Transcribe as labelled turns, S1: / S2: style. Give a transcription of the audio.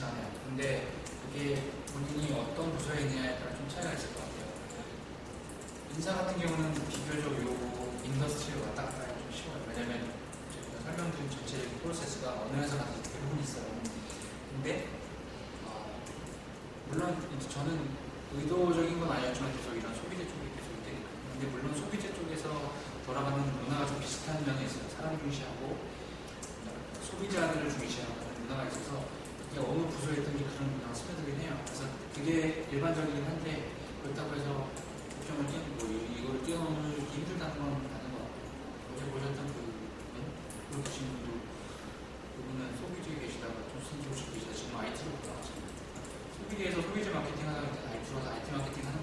S1: 않아요. 근데 그게 본인이 어떤 부서에 있느냐에 따라 좀 차이가 있을 것 같아요. 인사 같은 경우는 비교적 요 인더스트리에 왔다 갔다 하기 좀 쉬워요. 왜냐면 제가 설명드린 전체적인 프로세스가 어느 회사나 대부분 있어요. 근데 어, 물론 저는 의도적인 건 아니었지만 계속 이런 소비재 쪽에 계속 됐거든요. 근데 물론 소비재 쪽에서 돌아가는 문화가 좀 비슷한 면이 있어요. 사람 중시하고 소비자들을 중시하는 문화가 있어서 어느 구조였든지 그런 문화가 스며들긴 해요. 그래서 그게 일반적이긴 한데 그렇다고 해서 국정을 뛰어 뭐 이걸 뛰어넘기 힘들다는 건 아닌 것 같아요. 어제 보셨던 그 네? 그렇게 지금 분도 그분은 소비지에 계시다가 조선조직이자 지금 IT로 돌아왔잖아요. 소비지에서 소비지 마케팅 하다가 IT로 와서 IT 마케팅 하는